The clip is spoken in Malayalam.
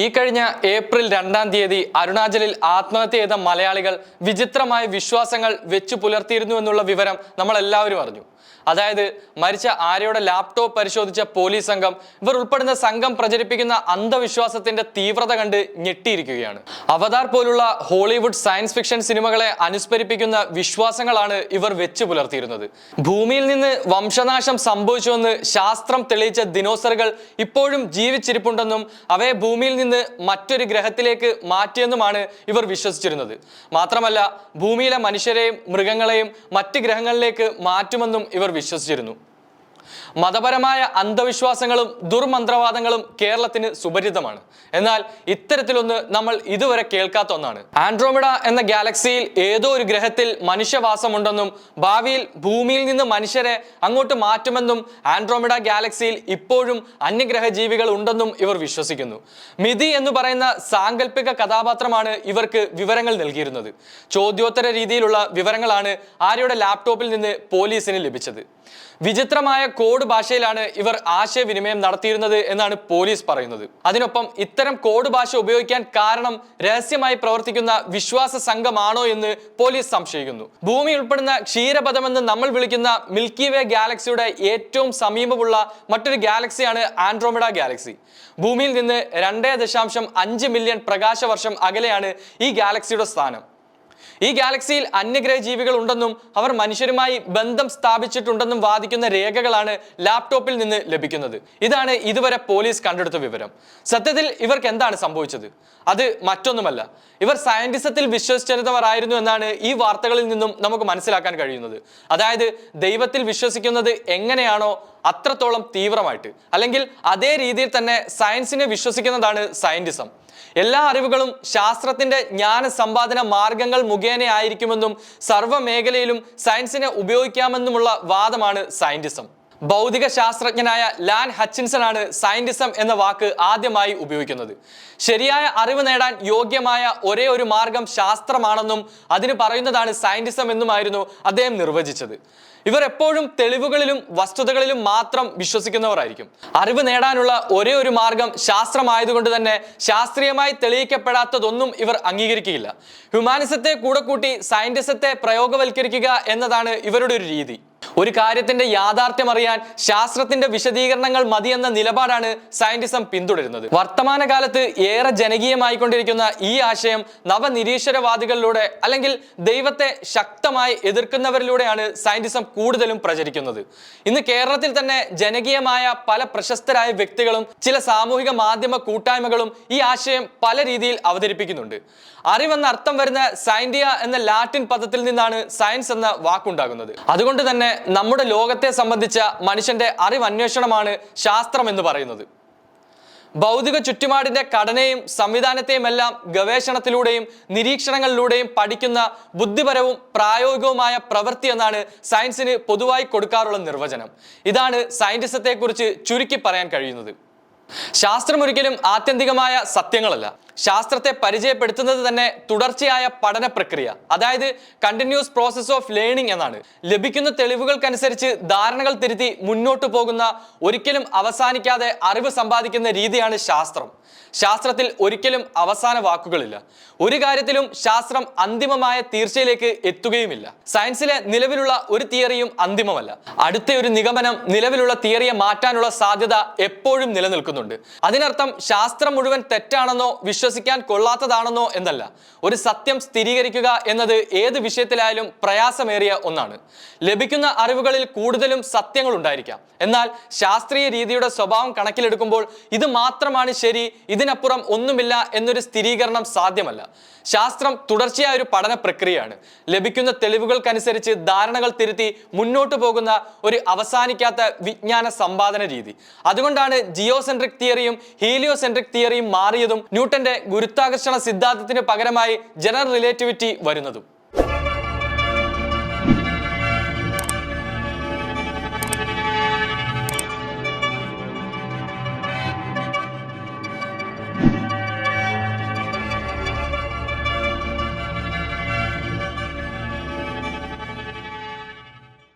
ഈ കഴിഞ്ഞ ഏപ്രിൽ രണ്ടാം തീയതി അരുണാചലിൽ ആത്മഹത്യ ചെയ്ത മലയാളികൾ വിചിത്രമായ വിശ്വാസങ്ങൾ വെച്ചു പുലർത്തിയിരുന്നു എന്നുള്ള വിവരം നമ്മൾ എല്ലാവരും അറിഞ്ഞു. അതായത് മരിച്ച ആര്യയുടെ ലാപ്ടോപ്പ് പരിശോധിച്ച പോലീസ് സംഘം ഇവർ ഉൾപ്പെടുന്ന സംഘം പ്രചരിപ്പിക്കുന്ന അന്ധവിശ്വാസത്തിന്റെ തീവ്രത കണ്ട് ഞെട്ടിയിരിക്കുകയാണ്. അവതാർ പോലുള്ള ഹോളിവുഡ് സയൻസ് ഫിക്ഷൻ സിനിമകളെ അനുസ്മരിപ്പിക്കുന്ന വിശ്വാസങ്ങളാണ് ഇവർ വെച്ചു പുലർത്തിയിരുന്നത്. ഭൂമിയിൽ നിന്ന് വംശനാശം സംഭവിച്ചുവെന്ന് ശാസ്ത്രം തെളിയിച്ച ദിനോസറുകൾ ഇപ്പോഴും ജീവിച്ചിരിപ്പുണ്ടെന്നും അവയെ ഭൂമിയിൽ നിന്ന് മറ്റൊരു ഗ്രഹത്തിലേക്ക് മാറ്റിയെന്നുമാണ് ഇവർ വിശ്വസിച്ചിരുന്നത്. മാത്രമല്ല ഭൂമിയിലെ മനുഷ്യരെയും മൃഗങ്ങളെയും മറ്റ് ഗ്രഹങ്ങളിലേക്ക് മാറ്റുമെന്നും ഇവർ വിശ്വസിച്ചിരുന്നു. മതപരമായ അന്ധവിശ്വാസങ്ങളും ദുർമന്ത്രവാദങ്ങളും കേരളത്തിന് സുപരിതമാണ് എന്നാൽ ഇത്തരത്തിലൊന്ന് നമ്മൾ ഇതുവരെ കേൾക്കാത്ത ഒന്നാണ്. ആൻഡ്രോമിഡ എന്ന ഗാലക്സിയിൽ ഏതോ ഒരു ഗ്രഹത്തിൽ മനുഷ്യവാസമുണ്ടെന്നും ഭാവിയിൽ ഭൂമിയിൽ നിന്ന് മനുഷ്യരെ അങ്ങോട്ട് മാറ്റുമെന്നും ആൻഡ്രോമിഡ ഗാലക്സിയിൽ ഇപ്പോഴും അന്യഗ്രഹ ജീവികൾ ഉണ്ടെന്നും ഇവർ വിശ്വസിക്കുന്നു. മിതി എന്ന് പറയുന്ന സാങ്കല്പിക കഥാപാത്രമാണ് ഇവർക്ക് വിവരങ്ങൾ നൽകിയിരുന്നത്. ചോദ്യോത്തര രീതിയിലുള്ള വിവരങ്ങളാണ് ആര്യയുടെ ലാപ്ടോപ്പിൽ നിന്ന് പോലീസിന് ലഭിച്ചത്. വിചിത്രമായ കോഡ് ഭാഷയിലാണ് ഇവർ ആശയവിനിമയം നടത്തിയിരുന്നത് എന്നാണ് പോലീസ് പറയുന്നത്. അതിനൊപ്പം ഇത്തരം കോഡ് ഭാഷ ഉപയോഗിക്കാൻ കാരണം രഹസ്യമായി പ്രവർത്തിക്കുന്ന വിശ്വാസ സംഘമാണോ എന്ന് പോലീസ് സംശയിക്കുന്നു. ഭൂമി ഉൾപ്പെടുന്ന ക്ഷീരപഥമെന്ന് നമ്മൾ വിളിക്കുന്ന മിൽക്കി വേ ഗാലക്സിയുടെ ഏറ്റവും സമീപമുള്ള മറ്റൊരു ഗാലക്സിയാണ് ആൻഡ്രോമിഡ ഗാലക്സി. ഭൂമിയിൽ നിന്ന് രണ്ടേ ദശാംശം അഞ്ച് മില്യൺ പ്രകാശ വർഷം അകലെയാണ് ഈ ഗാലക്സിയുടെ സ്ഥാനം. ഈ ഗാലക്സിയിൽ അന്യഗ്രഹ ജീവികൾ ഉണ്ടെന്നും അവർ മനുഷ്യരുമായി ബന്ധം സ്ഥാപിച്ചിട്ടുണ്ടെന്നും വാദിക്കുന്ന രേഖകളാണ് ലാപ്ടോപ്പിൽ നിന്ന് ലഭിക്കുന്നത്. ഇതാണ് ഇതുവരെ പോലീസ് കണ്ടെടുത്ത വിവരം. സത്യത്തിൽ ഇവർക്ക് എന്താണ് സംഭവിച്ചത്? അത് മറ്റൊന്നുമല്ല. ഇവർ സയന്റിസത്തിൽ വിശ്വസിച്ചിരുന്നവരായിരുന്നു എന്നാണ് ഈ വാർത്തകളിൽ നിന്നും നമുക്ക് മനസ്സിലാക്കാൻ കഴിയുന്നത്. അതായത് ദൈവത്തിൽ വിശ്വസിക്കുന്നത് എങ്ങനെയാണോ അത്രത്തോളം തീവ്രമായിട്ട്. അല്ലെങ്കിൽ അതേ രീതിയിൽ തന്നെ സയൻസിനെ വിശ്വസിക്കുന്നതാണ് സയന്റിസം. എല്ലാ അറിവുകളും ശാസ്ത്രത്തിന്റെ ജ്ഞാന സമ്പാദന മാർഗങ്ങൾ മുഖേനയായിരിക്കുമെന്നും സർവ മേഖലയിലും സയൻസിനെ ഉപയോഗിക്കാമെന്നുമുള്ള വാദമാണ് സയന്റിസം. ഭൗതിക ശാസ്ത്രജ്ഞനായ ലാൻ ഹച്ചിൻസൺ ആണ് സയന്റിസം എന്ന വാക്ക് ആദ്യമായി ഉപയോഗിക്കുന്നത്. ശരിയായ അറിവ് നേടാൻ യോഗ്യമായ ഒരേ ഒരു മാർഗം ശാസ്ത്രമാണെന്നും അതിന് പറയുന്നതാണ് സയന്റിസം എന്നുമായിരുന്നു അദ്ദേഹം നിർവചിച്ചത്. ഇവർ എപ്പോഴും തെളിവുകളിലും വസ്തുതകളിലും മാത്രം വിശ്വസിക്കുന്നവരായിരിക്കും. അറിവ് നേടാനുള്ള ഒരേ ഒരു മാർഗം ശാസ്ത്രമായതുകൊണ്ട് തന്നെ ശാസ്ത്രീയമായി തെളിയിക്കപ്പെടാത്തതൊന്നും ഇവർ അംഗീകരിക്കുകയില്ല. ഹ്യൂമാനിസത്തെ കൂടെ കൂട്ടി സയന്റിസത്തെ പ്രയോഗവൽക്കരിക്കുക എന്നതാണ് ഇവരുടെ ഒരു രീതി. ഒരു കാര്യത്തിന്റെ യാഥാർത്ഥ്യം അറിയാൻ ശാസ്ത്രത്തിന്റെ വിശദീകരണങ്ങൾ മതിയെന്ന നിലപാടാണ് സയന്റിസം പിന്തുടരുന്നത്. വർത്തമാന കാലത്ത് ഏറെ ജനകീയമായിക്കൊണ്ടിരിക്കുന്ന ഈ ആശയം നവനിരീശ്വരവാദികളിലൂടെ അല്ലെങ്കിൽ ദൈവത്തെ ശക്തമായി എതിർക്കുന്നവരിലൂടെയാണ് സയന്റിസം കൂടുതലും പ്രചരിക്കുന്നത്. ഇന്ന് കേരളത്തിൽ തന്നെ ജനകീയമായ പല പ്രശസ്തരായ വ്യക്തികളും ചില സാമൂഹിക മാധ്യമ കൂട്ടായ്മകളും ഈ ആശയം പല രീതിയിൽ അവതരിപ്പിക്കുന്നുണ്ട്. അറിവെന്ന അർത്ഥം വരുന്ന സയന്റിയ എന്ന ലാറ്റിൻ പദത്തിൽ നിന്നാണ് സയൻസ് എന്ന വാക്കുണ്ടാകുന്നത്. അതുകൊണ്ട് തന്നെ നമ്മുടെ ലോകത്തെ സംബന്ധിച്ച മനുഷ്യന്റെ അറിവന്വേഷണമാണ് ശാസ്ത്രം എന്ന് പറയുന്നത്. ഭൗതിക ചുറ്റുപാടിന്റെ ഘടനയും സംവിധാനത്തെയും എല്ലാം ഗവേഷണത്തിലൂടെയും നിരീക്ഷണങ്ങളിലൂടെയും പഠിക്കുന്ന ബുദ്ധിപരവും പ്രായോഗികവുമായ പ്രവൃത്തി എന്നാണ് സയൻസിന് പൊതുവായി കൊടുക്കാറുള്ള നിർവചനം. ഇതാണ് സയന്റിസത്തെക്കുറിച്ച് ചുരുക്കി പറയാൻ കഴിയുന്നത്. ശാസ്ത്രം ഒരിക്കലും ആത്യന്തികമായ സത്യങ്ങളല്ല. ശാസ്ത്രത്തെ പരിചയപ്പെടുത്തുന്നത് തന്നെ തുടർച്ചയായ പഠന പ്രക്രിയ. അതായത് കണ്ടിന്യൂസ് പ്രോസസ് ഓഫ് ലേണിംഗ് എന്നാണ്. ലഭിക്കുന്ന തെളിവുകൾക്കനുസരിച്ച് ധാരണകൾ തിരുത്തി മുന്നോട്ട് പോകുന്ന ഒരിക്കലും അവസാനിക്കാതെ അറിവ് സമ്പാദിക്കുന്ന രീതിയാണ് ശാസ്ത്രം. ശാസ്ത്രത്തിൽ ഒരിക്കലും അവസാന വാക്കുകളില്ല. ഒരു കാര്യത്തിലും ശാസ്ത്രം അന്തിമമായ തീർച്ചയിലേക്ക് എത്തുകയുമില്ല. സയൻസിലെ നിലവിലുള്ള ഒരു തിയറിയും അന്തിമമല്ല. അടുത്ത ഒരു നിഗമനം നിലവിലുള്ള തിയറിയെ മാറ്റാനുള്ള സാധ്യത എപ്പോഴും നിലനിൽക്കുന്നുണ്ട് അതിനർത്ഥം ശാസ്ത്രം മുഴുവൻ തെറ്റാണെന്നോ വിശ്വസിക്കാൻ കൊള്ളാത്തതാണെന്നോ എന്നല്ല ഒരു സത്യം സ്ഥിരീകരിക്കുക എന്നത് ഏത് വിഷയത്തിലായാലും പ്രയാസമേറിയ ഒന്നാണ്. ലഭിക്കുന്ന അറിവുകളിൽ കൂടുതലും സത്യങ്ങൾ ഉണ്ടായിരിക്കാം. എന്നാൽ ശാസ്ത്രീയ രീതിയുടെ സ്വഭാവം കണക്കിലെടുക്കുമ്പോൾ ഇത് മാത്രമാണ് ശരി ഇതിനപ്പുറം ഒന്നുമില്ല എന്നൊരു സ്ഥിരീകരണം സാധ്യമല്ല. ശാസ്ത്രം തുടർച്ചയായ ഒരു പഠന പ്രക്രിയയാണ്. ലഭിക്കുന്ന തെളിവുകൾക്കനുസരിച്ച് ധാരണകൾ തിരുത്തി മുന്നോട്ട് പോകുന്ന ഒരു അവസാനിക്കാത്ത വിജ്ഞാന സമ്പാദന രീതി. അതുകൊണ്ടാണ് ജിയോസെൻട്രിക് തിയറിയും ഹീലിയോസെൻട്രിക് തിയറിയും മാറിയതും ന്യൂട്ടന്റെ ഗുരുത്വാകർഷണ സിദ്ധാന്തത്തിന് പകരമായി ജനറൽ റിലേറ്റിവിറ്റി വരുന്നതും.